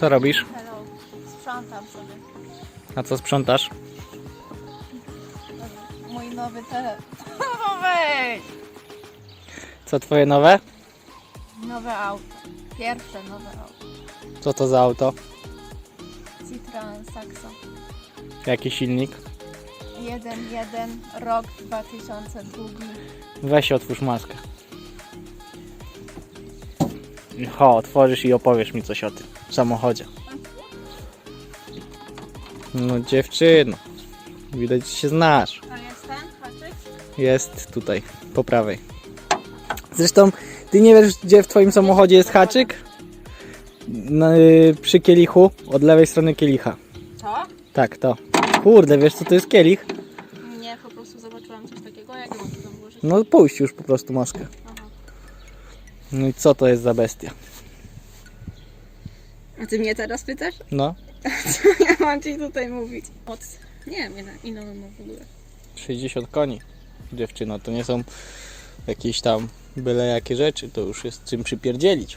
Co robisz? Hello. Sprzątam sobie. A co sprzątasz? Mój nowy telefon. No weź! Co twoje nowe? Nowe auto. Pierwsze nowe auto. Co to za auto? Citroen Saxo. Jaki silnik? 1.1 rok 2002. Weź otwórz maskę. Ho, otworzysz i opowiesz mi coś o tym samochodzie. No dziewczyno, widać że się znasz. A jest ten haczyk? Jest tutaj, po prawej. Zresztą, ty nie wiesz, gdzie w twoim samochodzie jest haczyk? Na, y, przy kielichu, od lewej strony kielicha. To? Tak, to. Kurde, wiesz co to jest kielich? Nie, po prostu zobaczyłam coś takiego. Jak ją tu tam włożyć? No puść już po prostu maskę. No i co to jest za bestia? A ty mnie teraz pytasz? No, Co ja mam ci tutaj mówić? Moc. Nie wiem, ile, ile on ma w ogóle. 60 koni. Dziewczyno, to nie są jakieś tam byle jakie rzeczy, to już jest czym przypierdzielić.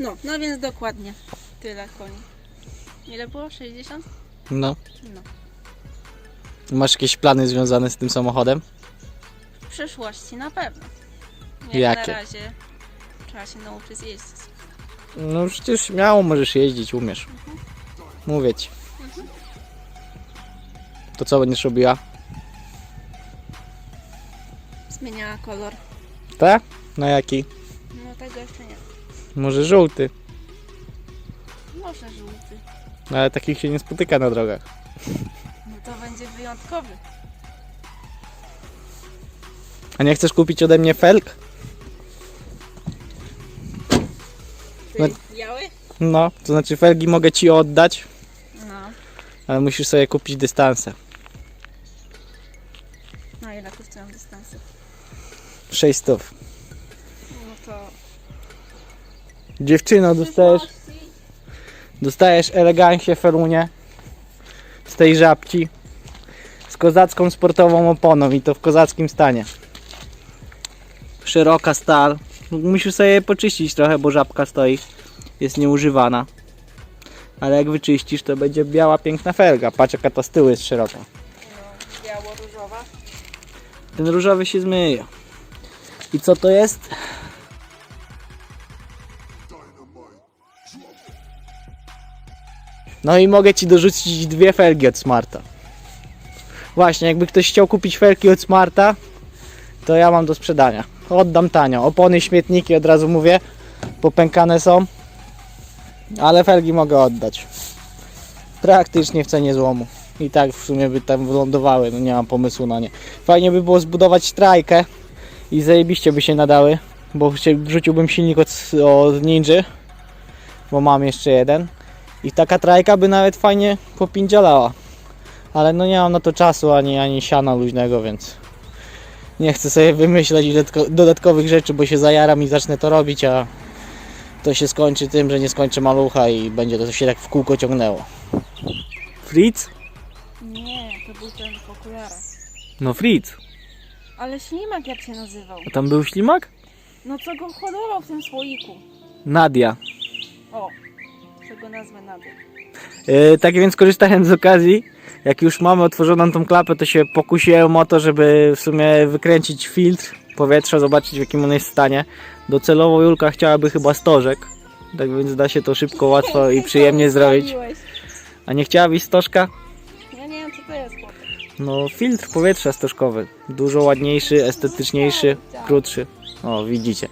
No, no więc dokładnie. Tyle koni. Ile było? 60? No. No. Masz jakieś plany związane z tym samochodem? W przyszłości na pewno. Jakie? Na razie trzeba się nauczyć jeździć. No przecież śmiało możesz jeździć, umiesz. Mówię ci. To co będziesz robiła? Zmieniała kolor. Tak? Na jaki? No tego jeszcze nie. Może żółty. Może żółty. No, ale takich się nie spotyka na drogach. No to będzie wyjątkowy. A nie chcesz kupić ode mnie felk? No- biały? No, to znaczy felgi mogę ci oddać, No. ale musisz sobie kupić dystanse. No ile kosztują dystansy? 6 stów. No to... Dziewczyno, dostajesz, dostajesz elegancie ferunie z tej żabki z kozacką sportową oponą i to w kozackim stanie. Szeroka stal. Musisz sobie poczyścić trochę, bo żabka stoi. Jest nieużywana. Ale jak wyczyścisz, to będzie biała, piękna felga. Patrz jaka ta z tyłu jest szeroka. Biało-różowa. Ten różowy się zmyje. I co to jest? No i mogę Ci dorzucić dwie felgi od Smarta. Właśnie, jakby ktoś chciał kupić felgi od Smarta, to ja mam do sprzedania. Oddam tanio. Opony, śmietniki od razu mówię, popękane są. Ale felgi mogę oddać. Praktycznie w cenie złomu. I tak w sumie by tam wylądowały, no nie mam pomysłu na nie. Fajnie by było zbudować trajkę i zajebiście by się nadały, bo wrzuciłbym silnik od, od Ninja, bo mam jeszcze jeden. I taka trajka by nawet fajnie popindzialała. Ale no nie mam na to czasu ani, ani siana luźnego, więc nie chcę sobie wymyślać dodatko- dodatkowych rzeczy, bo się zajaram i zacznę to robić, a to się skończy tym, że nie skończę malucha i będzie to się tak w kółko ciągnęło. Fritz? Nie, to był ten w okularach. No Fritz. Ale ślimak jak się nazywał? A tam był ślimak? No co go hodował w tym słoiku? Nadia. O, czego nazwę Nadia. Tak więc korzystając z okazji, jak już mamy otworzoną tą klapę, to się pokusiłem o to, żeby w sumie wykręcić filtr powietrza, zobaczyć w jakim on jest stanie. Docelowo Julka chciałaby chyba stożek, tak więc da się to szybko, łatwo i przyjemnie zrobić. A nie chciałabyś stożka? Ja nie wiem co to jest. No filtr powietrza stożkowy, dużo ładniejszy, estetyczniejszy, krótszy. O, widzicie.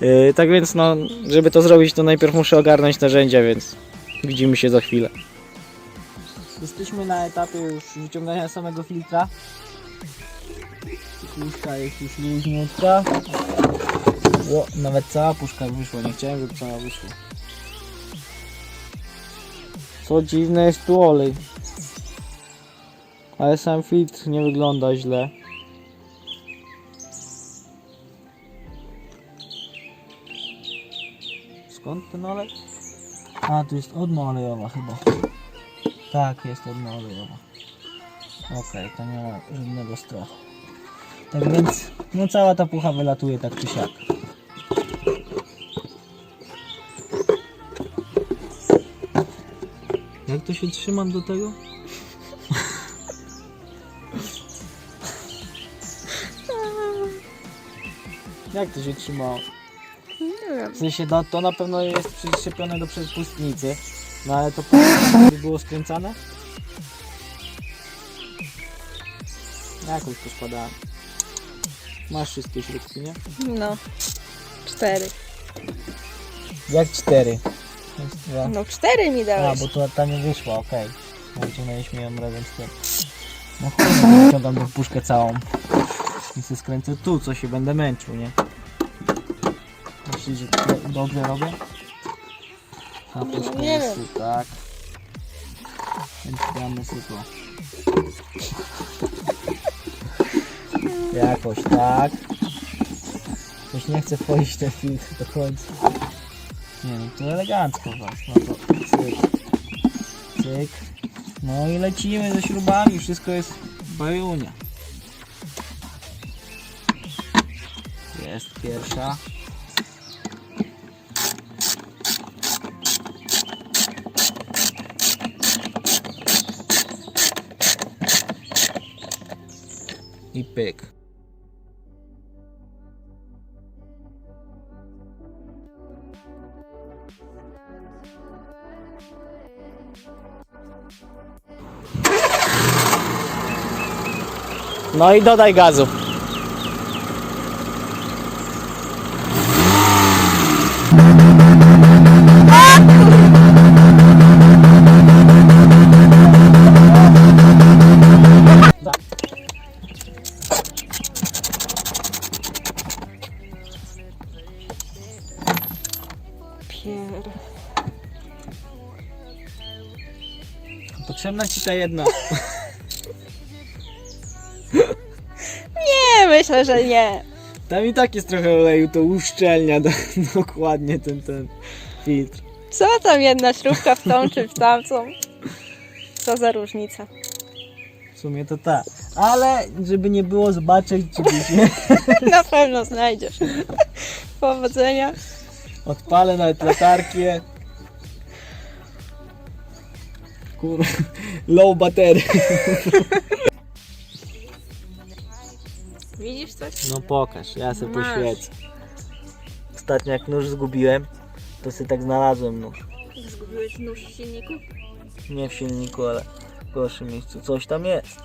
Yy, tak więc no, żeby to zrobić, to najpierw muszę ogarnąć narzędzia, więc widzimy się za chwilę. Jesteśmy na etapie już wyciągania samego filtra. Puszka jest już luźniutka. O, nawet cała puszka wyszła, nie chciałem, żeby cała wyszła. Co dziwne jest tu olej. Ale sam filtr nie wygląda źle. Skąd ten olej? A, tu jest odma olejowa chyba. Tak, jest odma olejowa. Okej, to nie ma żadnego strachu. Tak więc, no cała ta pucha wylatuje tak czy siak. jak to się trzymam do tego? Jak to się trzymało? Nie wiem. W sensie, no to na pewno jest przyczepione do przepustnicy, no ale to by było skręcane? Jakoś to składałem. Masz wszystkie śrubki, nie? No. Cztery. Jak cztery? Jest dwa. No cztery mi A, dałeś. bo to ta nie wyszła, okej. Okay. Wyciągnęliśmy ją razem z tym. No chuj, wyciągam tą puszkę całą. I sobie skręcę tu, co się będę męczył, nie? Myślisz, że to dobrze robię? Na Nie wiem. tak. Więc damy sobie to. Jakoś tak. Coś nie chcę wchodzić w ten filtr do końca. Nie no, to elegancko was. No to cyk. Cyk. No i lecimy ze śrubami, wszystko jest bajunia. Jest pierwsza. I pyk. No i dodaj gazu. Pier. Potrzebna ci ta jedna. Nie, myślę, że nie. Tam i tak jest trochę oleju, to uszczelnia do, dokładnie ten, ten filtr. Co tam jedna śrubka w tą czy w tamtą? Co za różnica? W sumie to tak. Ale żeby nie było zobaczyć, czy byś nie Na pewno znajdziesz. Powodzenia. Odpalę nawet latarkę. Kur... Low battery. Widzisz coś? No pokaż, ja sobie Masz. poświecę. Ostatnio jak nóż zgubiłem, to sobie tak znalazłem nóż. Zgubiłeś nóż w silniku? Nie w silniku, ale w gorszym miejscu. Coś tam jest.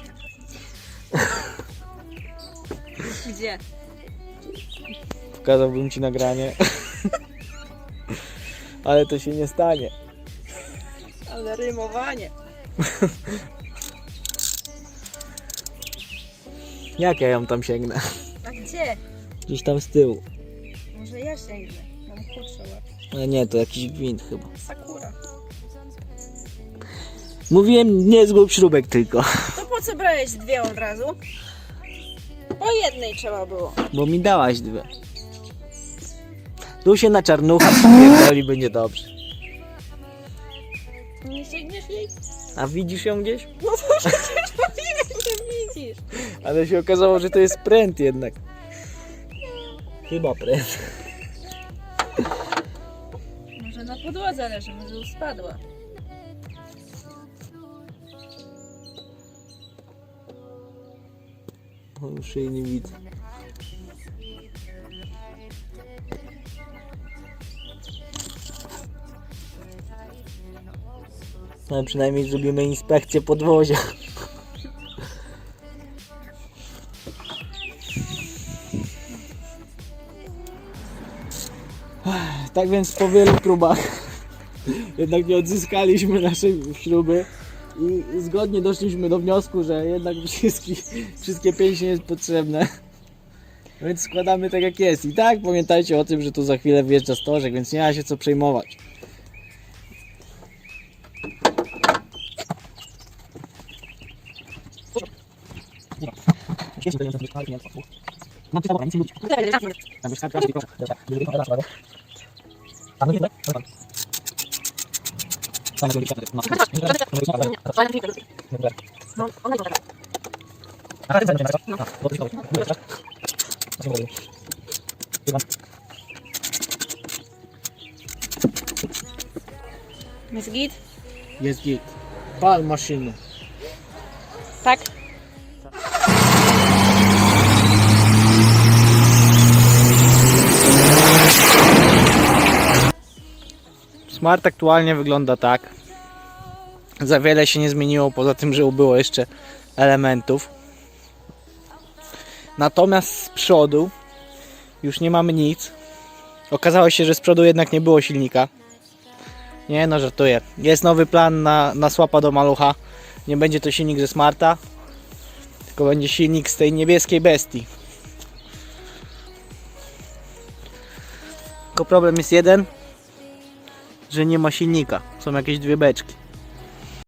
Gdzie? Pokazałbym ci nagranie. Ale to się nie stanie. Ale rymowanie. Jak ja ją tam sięgnę? A gdzie? Gdzieś tam z tyłu. Może ja sięgnę. Mam. Ale nie, to jakiś gwint chyba. Sakura. Mówiłem nie zgub śrubek tylko. To po co brałeś dwie od razu? Po jednej trzeba było. Bo mi dałaś dwie. Tu się na czarnucha pierdoli, będzie dobrze. Nie sięgniesz jej? A widzisz ją gdzieś? No to przecież że widzisz. Ale się okazało, że to jest pręt jednak. Chyba pręt. Może na podłodze leży, może już spadła. O, już jej nie widzę. No przynajmniej zrobimy inspekcję podwozia. Tak więc po wielu próbach jednak nie odzyskaliśmy naszej śruby i zgodnie doszliśmy do wniosku, że jednak wszystkie, wszystkie nie jest potrzebne. Więc składamy tak jak jest. I tak pamiętajcie o tym, że tu za chwilę wjeżdża stożek, więc nie ma się co przejmować. Jest git? Jest git. Pal maszynu. Smart aktualnie wygląda tak. Za wiele się nie zmieniło, poza tym, że ubyło jeszcze elementów. Natomiast z przodu już nie mamy nic. Okazało się, że z przodu jednak nie było silnika. Nie no, żartuję. Jest nowy plan na, na słapa do malucha. Nie będzie to silnik ze Smarta, tylko będzie silnik z tej niebieskiej bestii. Tylko problem jest jeden, że nie ma silnika. Są jakieś dwie beczki.